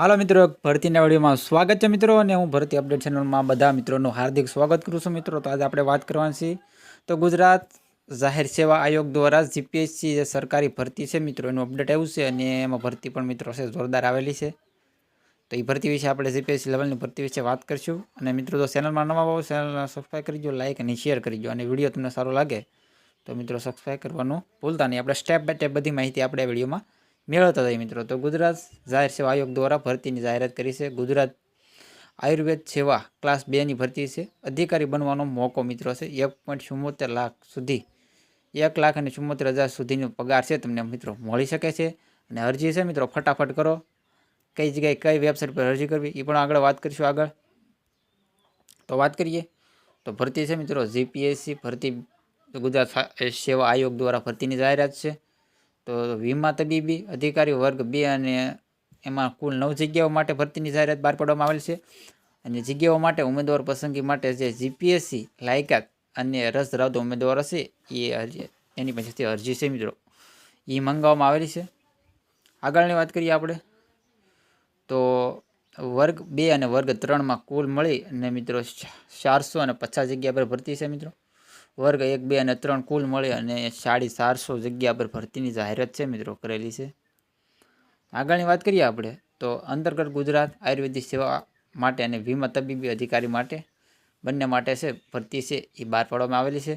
હાલો મિત્રો ભરતીના વિડીયોમાં સ્વાગત છે મિત્રો અને હું ભરતી અપડેટ ચેનલમાં બધા મિત્રોનું હાર્દિક સ્વાગત કરું છું મિત્રો. તો આજે આપણે વાત કરવાની છે, તો ગુજરાત જાહેર સેવા આયોગ દ્વારા જીપીએસસી જે સરકારી ભરતી છે મિત્રો, એનું અપડેટ આવ્યું છે અને એમાં ભરતી પણ મિત્રો છે, જોરદાર આવેલી છે. તો એ ભરતી વિશે આપણે જીપીએસસી લેવલની ભરતી વિશે વાત કરીશું. અને મિત્રો, જો ચેનલમાં નવા આવો ચેનલને સબસ્ક્રાઈબ કરજો લાઇક અને શેર કરીજો અને વીડિયો તમને સારો લાગે, તો મિત્રો સબસ્ક્રાઈબ કરવાનું ભૂલતા નહીં. આપણે સ્ટેપ બાય સ્ટેપ બધી માહિતી આપણે આ વિડીયોમાં મેળવતા હતા મિત્રો. તો ગુજરાત જાહેર સેવા આયોગ દ્વારા ભરતીની જાહેરાત કરી છે. ગુજરાત આયુર્વેદ સેવા ક્લાસ બેની ભરતી છે. અધિકારી બનવાનો મોકો મિત્રો છે. એક પોઈન્ટ ચુમ્મોતેર લાખ સુધી, એક લાખ અને ચુમ્મોતેર હજાર સુધીનો પગાર છે તમને મિત્રો મળી શકે છે. અને અરજી છે મિત્રો, ફટાફટ કરો. કઈ જગ્યાએ કઈ વેબસાઇટ પર અરજી કરવી એ પણ આગળ વાત કરીશું આગળ. તો વાત કરીએ. તો ભરતી છે મિત્રો જીપીએસસી ભરતી, ગુજરાત સેવા આયોગ દ્વારા ભરતીની જાહેરાત છે. તો વીમા તબીબી અધિકારી વર્ગ બે અને એમાં કુલ નવ જગ્યાઓ માટે ભરતીની જાહેરાત બહાર પાડવામાં આવેલ છે. અને જગ્યાઓ માટે ઉમેદવાર પસંદગી માટે જે જીપીએસસી લાયકાત અને રસ ધરાવતો ઉમેદવાર હશે, એ એની પાસેથી અરજી છે મિત્રો. એ મંગાવવામાં આવેલી છે. આગળની વાત કરીએ આપણે, તો વર્ગ બે અને વર્ગ ત્રણમાં કુલ મળી અને મિત્રો ચારસો અને પચાસ જગ્યા પર ભરતી છે મિત્રો. વર્ગ એક, બે અને ત્રણ કુલ મળે અને સાડી ચારસો જગ્યા પર ભરતીની જાહેરાત છે મિત્રો કરેલી છે. આગળની વાત કરીએ આપણે, તો અંતર્ગત ગુજરાત આયુર્વેદિક સેવા માટે અને વીમા તબીબી અધિકારી માટે બંને માટે છે ભરતી છે, એ બહાર પાડવામાં આવેલી છે.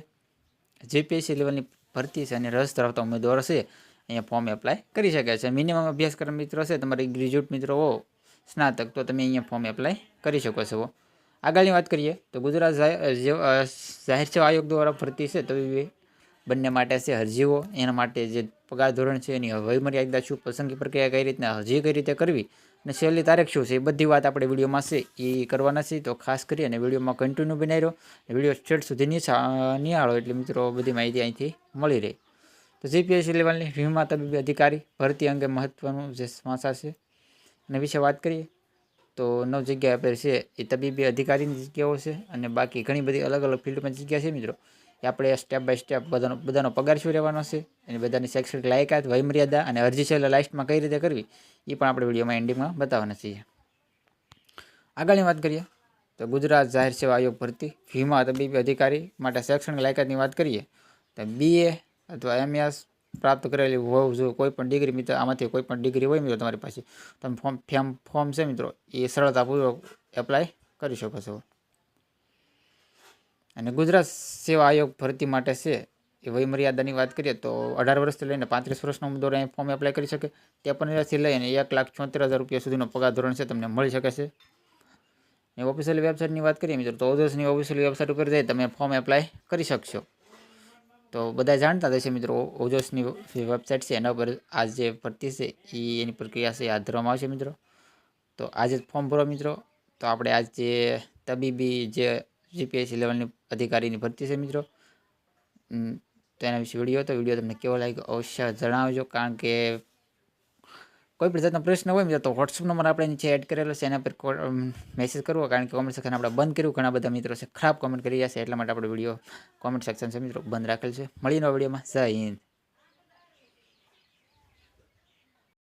જીપીએસસી લેવલની ભરતી છે અને રસ ધરાવતા ઉમેદવારો છે, અહીંયા ફોર્મ એપ્લાય કરી શકે છે. મિનિમમ અભ્યાસક્રમ મિત્રો છે, તમારે ગ્રેજ્યુએટ મિત્રો હો, સ્નાતક, તો તમે અહીંયા ફોર્મ એપ્લાય કરી શકો છો આગળની વાત કરીએ તો ગુજરાત જાહેર સેવા આયોગ દ્વારા ભરતી છે તબીબી. બંને માટે છે અરજીઓ. એના માટે જે પગાર ધોરણ છે એની વયમર્યાદા શું, પસંદગી પ્રક્રિયા કઈ રીતના, અરજી કઈ રીતે કરવી અને છેલ્લી તારીખ શું છે એ બધી વાત આપણે વિડીયોમાં છે એ કરવાના છે. તો ખાસ કરી અને વિડીયોમાં કન્ટિન્યુ બનાવી રહ્યો વીડિયો સ્ટેટ સુધી નિહાળો એટલે મિત્રો બધી માહિતી અહીંથી મળી રહે. તો જીપીએસસી લેવલની વીમા તબીબી અધિકારી ભરતી અંગે મહત્વનું જે સમાચાર છે એના વિશે વાત કરીએ. તો નવ જગ્યા આપણે છે. એ તબીબી અધિકારીની જગ્યાઓ છે અને બાકી ઘણી બધી અલગ અલગ ફિલ્ડમાં જગ્યા છે મિત્રો. એ આપણે સ્ટેપ બાય સ્ટેપ બધાનો બધાનો પગાર શું રહેવાનો છે અને બધાની શૈક્ષણિક લાયકાત, વયમર્યાદા અને અરજી છેલ્લા લાસ્ટમાં કઈ રીતે કરવી, એ પણ આપણે વિડીયોમાં એન્ડિંગમાં બતાવવાના છીએ. આગળની વાત કરીએ તો ગુજરાત જાહેર સેવા આયોગ ભરતી ફીમાં તબીબી અધિકારી માટે શૈક્ષણિક લાયકાતની વાત કરીએ તો બીએ અથવા એમએસ પ્રાપ્ત કરેલી હોવ જો કોઈ પણ ડિગ્રી મિત્ર, આમાંથી કોઈ પણ ડિગ્રી હોય મિત્રો તમારી પાસે, તમે ફોર્મ ફેમ ફોર્મ છે મિત્રો, એ સરળતાપૂર્વક એપ્લાય કરી શકો છો. અને ગુજરાત સેવા આયોગ ભરતી માટે છે, એ વયમર્યાદાની વાત કરીએ તો અઢાર વર્ષથી લઈને પાંત્રીસ વર્ષનો ઉમેદવાર અહીં ફોર્મ એપ્લાય કરી શકે, ત્રેપન હજારથી લઈને એક લાખ છોતેર હજાર રૂપિયા સુધીનો પગાર ધોરણ છે, તમને મળી શકે છે. ને ઓફિશિયલ વેબસાઇટની વાત કરીએ મિત્રો, તો ઓજસની ઓફિશિયલ વેબસાઇટ ઉપર જઈ તમે ફોર્મ એપ્લાય કરી શકશો. તો બધા જાણતા હશે મિત્રો, ઓજોસની વેબસાઇટ છે એના ઉપર આ જે ભરતી છે એ એની પ્રક્રિયા છે હાથ ધરવામાં આવશે મિત્રો. તો આજે ફોર્મ ભરો મિત્રો. તો આપણે આજ જે તબીબી જે જીપીએસસી લેવલની અધિકારીની ભરતી છે મિત્રો. તો એના વિશે વીડિયો હતો, વીડિયો તમને કેવો લાગ્યો અવશ્ય જણાવજો, કારણ કે કોઈ પણ જાતનો પ્રશ્ન હોય તો વોટ્સઅપ નંબર આપણે નીચે એડ કરેલો છે, એના પર મેસેજ કરવો, કારણ કે કોમેન્ટ સેક્શન આપણે બંધ કર્યું, ઘણા બધા મિત્રો છે, ખરાબ કોમેન્ટ કરી રહ્યા છે, એટલા માટે આપણે વીડિયો કોમેન્ટ સેક્શન છે મિત્રો બંધ રાખેલ છે. મળીને વિડીયોમાં. જય હિન્દ.